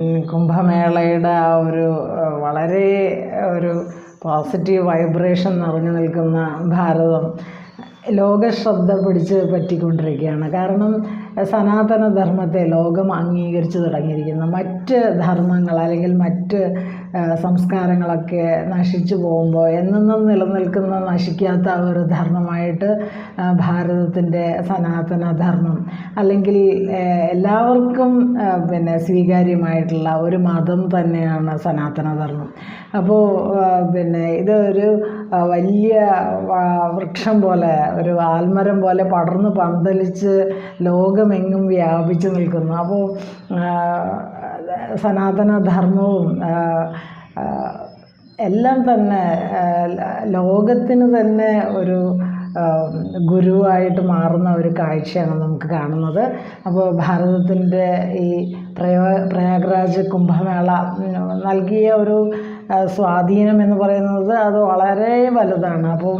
കുംഭമേളയുടെ ആ ഒരു വളരെ ഒരു പോസിറ്റീവ് വൈബ്രേഷൻ നിറഞ്ഞു നിൽക്കുന്ന ഭാരതം. ലോക ശ്രദ്ധ പിടിച്ച് പറ്റിക്കൊണ്ടിരിക്കുകയാണ്. കാരണം സനാതനധർമ്മത്തെ ലോകം അംഗീകരിച്ചു തുടങ്ങിയിരിക്കുന്നു. മറ്റ് ധർമ്മങ്ങൾ അല്ലെങ്കിൽ മറ്റ് സംസ്കാരങ്ങളൊക്കെ നശിച്ചു പോകുമ്പോൾ എന്നെന്നും നിലനിൽക്കുന്ന നശിക്കാത്ത ഒരു ധർമ്മമായിട്ട് ഭാരതത്തിന്റെ സനാതന ധർമ്മം അല്ലെങ്കിൽ എല്ലാവർക്കും പിന്നെ സ്വീകാര്യമായിട്ടുള്ള ഒരു മതം തന്നെയാണ് സനാതനധർമ്മം. അപ്പോൾ പിന്നെ ഇതൊരു വലിയ വൃക്ഷം പോലെ ഒരു ആൽമരം പോലെ പടർന്ന് പന്തലിച്ച് ലോകമെങ്ങും വ്യാപിച്ചു നിൽക്കുന്നു. അപ്പോൾ സനാതന ധർമ്മവും ഏഹ്, ഏഹ്, എല്ലാം തന്നെ ലോകത്തിന് തന്നെ ഒരു ഗുരുവായിട്ട് മാറുന്ന ഒരു കാഴ്ചയാണ് നമുക്ക് കാണുന്നത്. അപ്പോൾ ഭാരതത്തിന്റെ ഈ പ്രയോ പ്രയാഗ്രാജ് കുംഭമേള നൽകിയ ഒരു സ്വാധീനം എന്ന് പറയുന്നത് അത് വളരെ വലുതാണ്. അപ്പോൾ